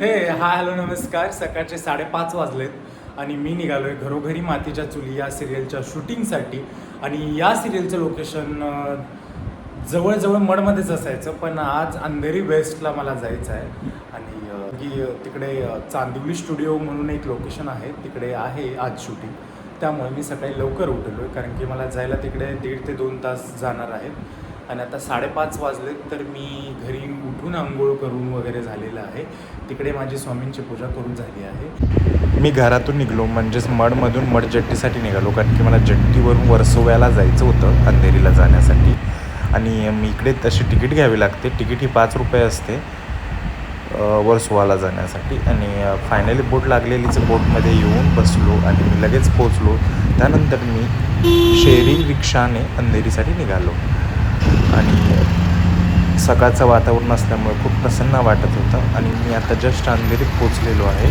हे हा हॅलो नमस्कार. सकाळचे साडेपाच वाजलेत आणि मी निघालोय घरोघरी मातीच्या चुली या सिरियलच्या शूटिंगसाठी. आणि या सिरियलचं लोकेशन जवळजवळ मडमध्येच असायचं पण आज अंधेरी वेस्टला मला जायचं आहे. आणि की तिकडे चांदिवली स्टुडिओ म्हणून एक लोकेशन आहे तिकडे आहे आज शूटिंग. त्यामुळे मी सकाळी लवकर उठलो आहे कारण की मला जायला तिकडे दीड ते दोन तास जाणार आहेत. आणि आता साडेपाच वाजले तर मी घरी उठून आंघोळ करून वगैरे झालेलं आहे. तिकडे माझी स्वामींची पूजा करून झाली आहे. मी घरातून निघलो म्हणजेच मडमधून मड जट्टीसाठी निघालो कारण की मला जट्टीवरून वर्सोव्याला जायचं होतं अंधेरीला जाण्यासाठी. आणि मी इकडे तशी तिकीट घ्यावी लागते. तिकीट ही पाच रुपये असते वर्सोवाला जाण्यासाठी. आणि फायनली बोट लागलेलीच बोटमध्ये येऊन बसलो आणि मी लगेच पोचलो त्यानंतर मी शेरी रिक्षाने अंधेरीसाठी निघालो. आणि सकाळचं वातावरण असल्यामुळे खूप प्रसन्न वाटत होतं. आणि मी आता जस्ट अंधेरीत पोचलेलो आहे.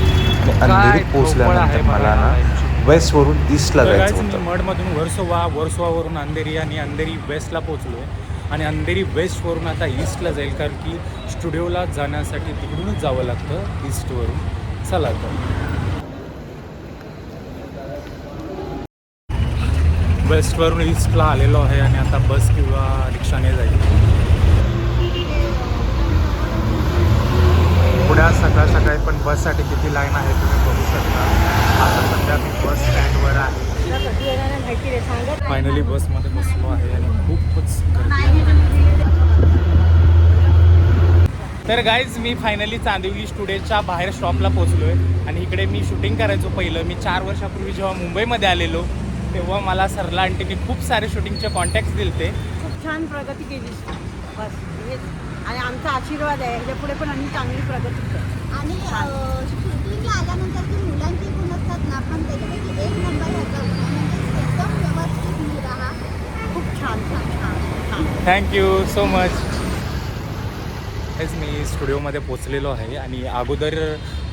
आणि अंधेरीत पोचल्यानंतर मला ना वेस्टवरून ईस्टला जायचं होतं. मडमधून वर्सोवा वर्सोवावरून अंधेरी आणि अंधेरी वेस्टला पोचलो आहे आणि अंधेरी वेस्टवरून आता ईस्टला जाईल कारण की स्टुडिओला जाण्यासाठी तिकडूनच जावं लागतं ईस्टवरून चला तर. वेस्टवरून ईस्टला आलेलो आहे आणि आता बस किंवा रिक्षाने जाईल. पुण्यात सकाळ सकाळी पण बससाठी किती लाईन आहे तुम्ही बघू शकता. आता सध्या मी बस स्टँडवर आहे. फायनली बसमध्ये बसलो आहे आणि खूपच तर गाईज मी फायनली चांदिवली स्टुडिओच्या बाहेर स्टॉपला पोचलो आहे आणि इकडे मी शूटिंग करायचो पहिलं. मी चार वर्षापूर्वी जेव्हा मुंबईमध्ये आलेलो तेव्हा मला सरला आंटीने खूप सारे शूटिंगचे कॉन्टॅक्ट्स दिले ते खूप छान प्रगती केली. बस हेच. आणि आमचा आशीर्वाद आहे. ह्याच्या पुढे पण आम्ही चांगली प्रगती करू. आणि. शूटिंगला आल्यानंतर जी मुलांची गुण असतात ना पण त्याच्यापैकी एक नंबर ह्याचा. म्हणजे एकदम व्यवस्थित मुलगा हा. खूप छान छान छान. छान थँक्यू सो मच हेच मी स्टुडिओमध्ये पोचलेलो आहे आणि अगोदर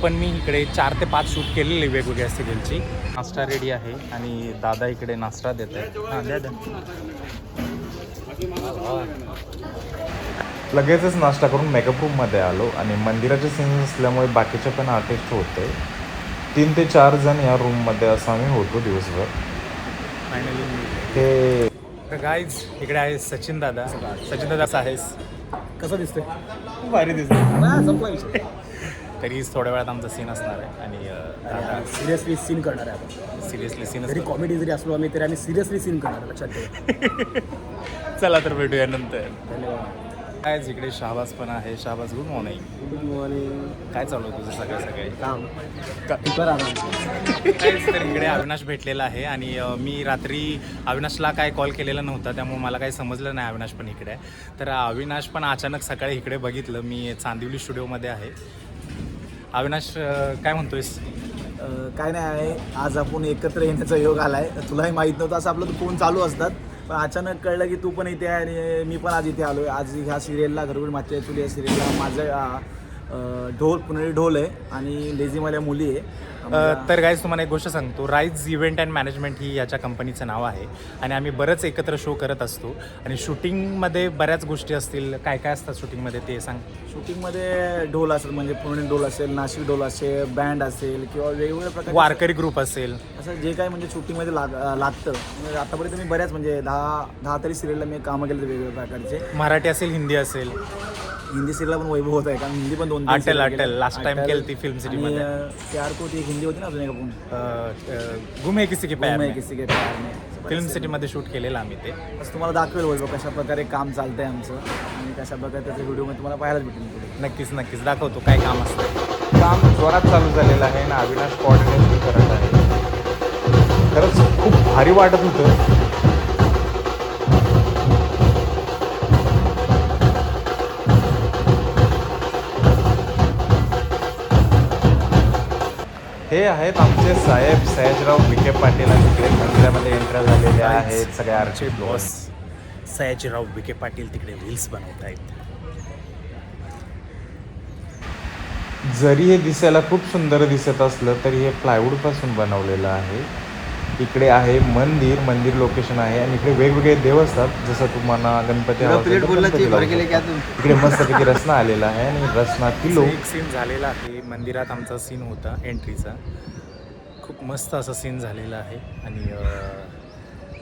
पण मी इकडे चार ते पाच शूट केलेले वेगवेगळ्या सिरियलची नाश्ता रेडी आहे आणि दादा इकडे नाश्ता देत आहे लगेचच नाश्ता करून मेकअप रूममध्ये आलो आणि मंदिराचे सीन्स असल्यामुळे बाकीचे पण आर्टिस्ट होते. तीन ते चार जण या रूममध्ये असं आम्ही होतो दिवसभर. फायनली ते तर गाईज इकडे आहे सचिन दादा. सचिन दादा आहेस. कसं दिसतोय? भारी दिसतोय. तरी थोड्या वेळात आमचा सीन असणार आहे आणि सिरियसली सीन करणार आहे आपण. सिरियसली सीन जरी कॉमेडी जरी असलो आम्ही तरी आम्ही सिरियसली सीन करणार आहे, लक्षात ठेवा. चला तर भेटूया नंतर. धन्यवाद. काय इकडे शहाबाज पण आहे Shahbaz good morning good morning काय चालू आहे तुझं सगळं सगळे काम. काहीच तर इकडे अविनाश भेटलेला आहे आणि अ, मी रात्री अविनाशला काय कॉल केलेला नव्हता त्यामुळे मला काही समजलं नाही अविनाश पण इकडे. आहे तर अविनाश पण अचानक सकाळी इकडे बघितलं मी चांदिवली स्टुडिओमध्ये आहे. अविनाश अ, काय म्हणतोयस? अं, काय नाही आहे. आज आपण एकत्र येण्याचा योग आलाय. तुलाही माहीत नव्हतं असं आपलं फोन चालू असतात. पण अचानक कळलं की तू पण इथे आहे आणि मी पण आज इथे आलो आहे आज ह्या सिरियलला घरोघरी मागच्या चुली या सिरियलला माझं ढोल पुणेरी ढोल आहे आणि लेझीमवाल्या मुली आहे. तर गाईज तुम्हाला एक गोष्ट सांगतो. राईज इव्हेंट अँड मॅनेजमेंट ही याच्या कंपनीचं नाव आहे. आणि आम्ही बरंच एकत्र शो करत असतो. आणि शूटिंगमध्ये बऱ्याच गोष्टी असतील. काय काय असतात शूटिंगमध्ये ते सांग. शूटिंगमध्ये ढोल असेल म्हणजे पुणे ढोल असेल नाशिक ढोल असेल बँड असेल किंवा वेगवेगळ्या प्रकारचे वारकरी ग्रुप असेल. असं जे काही म्हणजे शूटिंगमध्ये लाग लागतं. म्हणजे आतापर्यंत मी बऱ्याच म्हणजे दहा दहा तरी सिरियलला मी कामं केले वेगवेगळ्या प्रकारचे. मराठी असेल हिंदी असेल. हिंदी सिरियलला पण वैभव होत आहे कारण हिंदी पण दोन तीन अटल, serial अटल. केले. Last time Atal. केलती Film हिंदी होती ना अजून एक अ, गुमे किसी के प्यार मैं. किसी के प्यार में. फिल्म सिटीमध्ये शूट केलेलं आम्ही ते. बस तुम्हाला दाखवेल वैभव कशा प्रकारे काम चालतंय आमचं आणि कशा प्रकारे त्याच्या व्हिडिओमध्ये तुम्हाला पाहायला भेटेल पुढे. नक्कीच नक्कीच. दाखवतो काय काम असतं काम जोरात चालू झालेलं आहे आणि अविनाश कोऑर्डिनेशन करत आहे. खरंच खूप भारी वाटत होतं. आहेत आमचे साहेब सयाजराव विखे पाटील आणि तिकडे मंदिरामध्ये एंटर झालेले आहेत सगळे आरचे बॉस सयाजीराव विखे पाटील तिकडे रील्स बनवत आहेत. जरी हे दिसायला खूप सुंदर दिसत असलं तरी हे प्लायवूडपासून बनवलेलं आहे. इकडे आहे मंदिर मंदिर लोकेशन आहे आणि इकडे वेगवेगळे देव असतात जसं तुम्हाला गणपती. इकडे मस्तपैकी रसना आलेला आहे आणि रसना किलो. एक सीन झालेला आहे मंदिरात आमचा सीन होता एंट्रीचा खूप मस्त असा सीन झालेला आहे आणि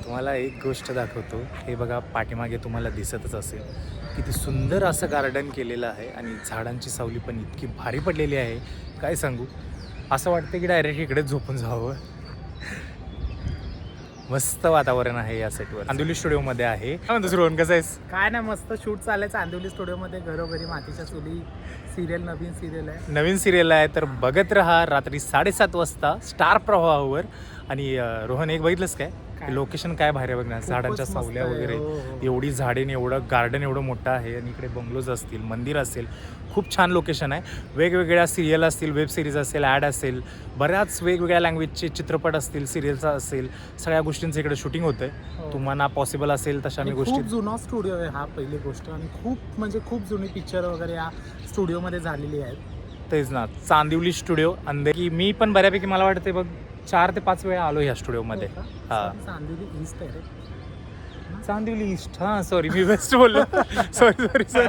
तुम्हाला एक गोष्ट दाखवतो. हे बघा पाठीमागे तुम्हाला दिसतच असेल. किती सुंदर असं गार्डन केलेलं आहे आणि झाडांची सावली पण इतकी भारी पडलेली आहे. काय सांगू? असं वाटतं की डायरेक्ट इकडेच झोपून जावं. मस्त वातावरण आहे या सेटवर अंदुली स्टुडिओमध्ये आहे. काय म्हणतो रोहन कसं आहेस? काय नाही मस्त शूट चालायचं आंदिवली स्टुडिओमध्ये घरोघरी मातीच्या चुली सिरियल नवीन सिरियल आहे. नवीन सिरियल आहे तर बघत राहा रात्री साडेसात वाजता स्टार प्रवाहावर. आणि अं, रोहन एक बघितलंस काय? लोकेशन काय भारी आहे बघणार झाडांच्या सावल्या वगैरे. हो, हो. एवढी झाडे आणि एवढं गार्डन एवढं मोठं आहे आणि इकडे बंगलोज असतील मंदिर असेल. खूप छान लोकेशन आहे. वेगवेगळ्या सिरियल असतील वेब सिरीज असेल ॲड असेल बऱ्याच वेगवेगळ्या लँग्वेजचे चित्रपट असतील सिरियलचा असेल सगळ्या गोष्टींचं इकडे शूटिंग होतंय. हो. तुम्हाला पॉसिबल असेल तशा मी गोष्टी जुना स्टुडिओ आहे हा पहिली गोष्ट आणि खूप म्हणजे खूप जुनी पिक्चर वगैरे या स्टुडिओमध्ये झालेली आहेत. तेच ना चांदिवली स्टुडिओ अंधे की मी पण बऱ्यापैकी मला वाटते बघ चार ते पाच वेळा आलो ह्या स्टुडिओमध्ये. हो? हा. चांदिवली ईस्ट आहे रे. चांदिवली ईस्ट हां सॉरी मी वेस्ट बोललो. सॉरी सॉरी सर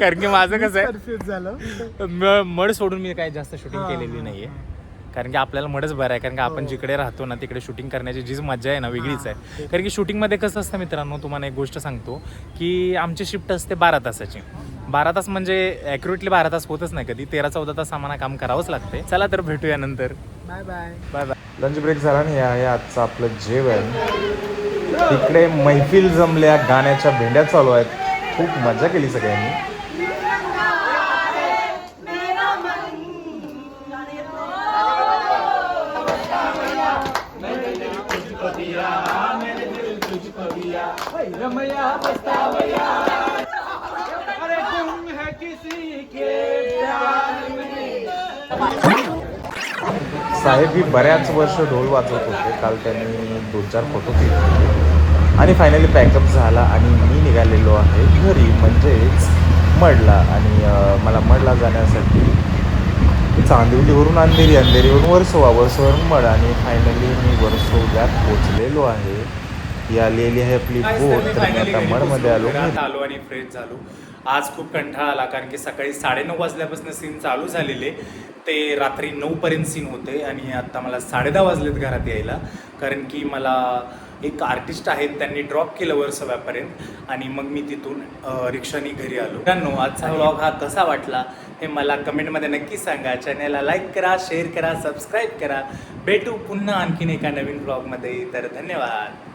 कारण की माझं कसं आहे कन्फ्युज झालं. म- मड सोडून मी काही जास्त शूटिंग हा, केलेली हा, नाहीये. हा. कारण की आपल्याला मडच बरं आहे कारण की आपण हो. जिकडे राहतो ना तिकडे शूटिंग करण्याची जी मजा आहे ना वेगळीच हा, आहे. ते- कारण की शूटिंगमध्ये कसं असतं मित्रांनो तुम्हाला एक गोष्ट सांगतो की आमची शिफ्ट असते बारा तासाची. बारा तास म्हणजे ॲक्युरेटली बारा तास होतच नाही कधी. तेरा चौदा तास आम्हाला काम करावंच लागते. चला तर भेटूया नंतर. Bye bye bye bye lunch break झाला आणि हे आहे आजचं आपलं जेवण. तिकडे मैफिल जमल्या गाण्याच्या भेंड्या चालू आहेत. खूप मजा केली सगळ्यांनी. साहेब ही बऱ्याच वर्ष ढोल वाजवत होते. काल त्यांनी दोन चार फोटो केले आणि फायनली पॅकअप झाला आणि मी निघालेलो आहे घरी. म्हणजेच मडला. आणि मला मडला जाण्यासाठी चांदिवलीवरून अंधेरी अंधेरीवरून वर्सोवा वर्सोवरून मड. आणि फायनली मी वर्सोव्यात पोचलेलो आहे. ही आलेली आहे आपली बोट. तर मी आता मडमध्ये आलो. आलो आणि फ्रेश झालो. आज खूप कंटाळा आला कारण की सकाळी साडेनऊ वाजल्यापासून सीन चालू झालेले. ते रात्री नऊपर्यंत सीन होते आणि आता मला साडेदहा वाजलेत घरात यायला. कारण की मला एक आर्टिस्ट आहेत त्यांनी ड्रॉप केलं वर्सव्यापर्यंत आणि मग मी तिथून रिक्षाने घरी आलो. मित्रांनो आजचा व्लॉग हा कसा वाटला हे मला कमेंटमध्ये नक्की सांगा. चॅनलला लाईक करा शेअर करा सबस्क्राईब करा. भेटू पुन्हा आणखीन एका नवीन ब्लॉगमध्ये तर धन्यवाद.